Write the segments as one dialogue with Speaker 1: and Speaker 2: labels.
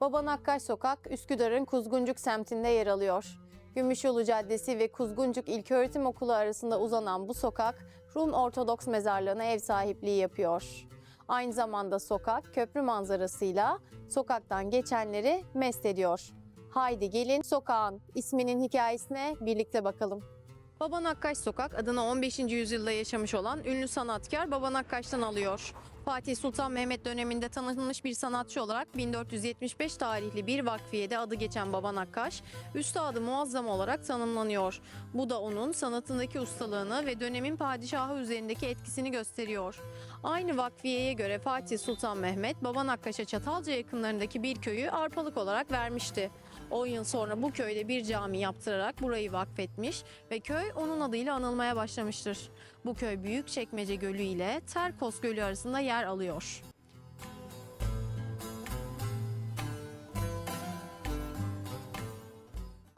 Speaker 1: Baba Nakkaş Sokak, Üsküdar'ın Kuzguncuk semtinde yer alıyor. Gümüşyolu Caddesi ve Kuzguncuk İlköğretim Okulu arasında uzanan bu sokak, Rum Ortodoks Mezarlığı'na ev sahipliği yapıyor. Aynı zamanda sokak, köprü manzarasıyla sokaktan geçenleri mest ediyor. Haydi gelin sokağın isminin hikayesine birlikte bakalım. Baba Nakkaş Sokak adını 15. yüzyılda yaşamış olan ünlü sanatkar Baba Nakkaş'tan alıyor. Fatih Sultan Mehmet döneminde tanınmış bir sanatçı olarak 1475 tarihli bir vakfiyede adı geçen Baba Nakkaş, üstadı muazzam olarak tanımlanıyor. Bu da onun sanatındaki ustalığını ve dönemin padişahı üzerindeki etkisini gösteriyor. Aynı vakfiyeye göre Fatih Sultan Mehmet, Baba Nakkaş'a Çatalca yakınlarındaki bir köyü arpalık olarak vermişti. 10 yıl sonra bu köyde bir cami yaptırarak burayı vakfetmiş ve köy onun adıyla anılmaya başlamıştır. Bu köy Büyükçekmece Gölü ile Terkos Gölü arasında yer alıyor.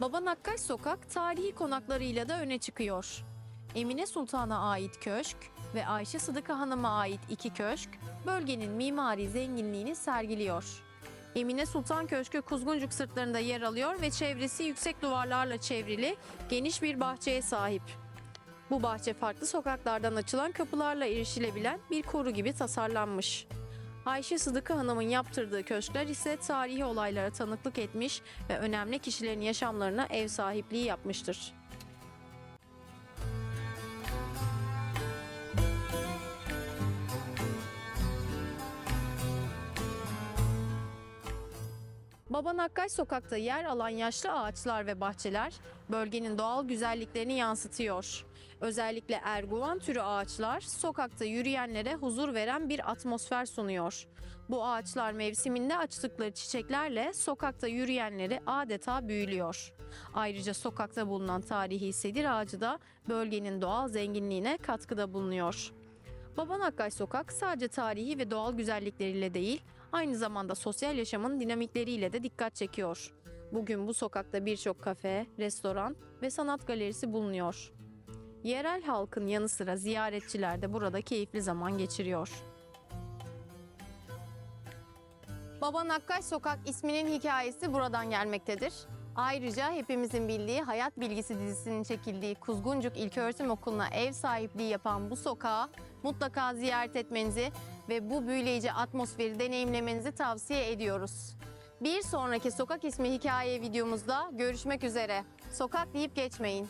Speaker 1: Baba Nakkaş Sokak tarihi konaklarıyla da öne çıkıyor. Emine Sultan'a ait köşk ve Ayşe Sıdıka Hanım'a ait iki köşk bölgenin mimari zenginliğini sergiliyor. Emine Sultan Köşkü Kuzguncuk sırtlarında yer alıyor ve çevresi yüksek duvarlarla çevrili geniş bir bahçeye sahip. Bu bahçe farklı sokaklardan açılan kapılarla erişilebilen bir koru gibi tasarlanmış. Ayşe Sıdıka Hanım'ın yaptırdığı köşkler ise tarihi olaylara tanıklık etmiş ve önemli kişilerin yaşamlarına ev sahipliği yapmıştır. Baba Nakkaş Sokak'ta yer alan yaşlı ağaçlar ve bahçeler bölgenin doğal güzelliklerini yansıtıyor. Özellikle erguvan türü ağaçlar sokakta yürüyenlere huzur veren bir atmosfer sunuyor. Bu ağaçlar mevsiminde açtıkları çiçeklerle sokakta yürüyenleri adeta büyülüyor. Ayrıca sokakta bulunan tarihi sedir ağacı da bölgenin doğal zenginliğine katkıda bulunuyor. Baba Nakkaş Sokak sadece tarihi ve doğal güzellikleriyle değil, aynı zamanda sosyal yaşamın dinamikleriyle de dikkat çekiyor. Bugün bu sokakta birçok kafe, restoran ve sanat galerisi bulunuyor. Yerel halkın yanı sıra ziyaretçiler de burada keyifli zaman geçiriyor. Baba Nakkaş Sokak isminin hikayesi buradan gelmektedir. Ayrıca hepimizin bildiği Hayat Bilgisi dizisinin çekildiği Kuzguncuk İlköğretim Okulu'na ev sahipliği yapan bu sokağı mutlaka ziyaret etmenizi ve bu büyüleyici atmosferi deneyimlemenizi tavsiye ediyoruz. Bir sonraki sokak ismi hikaye videomuzda görüşmek üzere. Sokak deyip geçmeyin.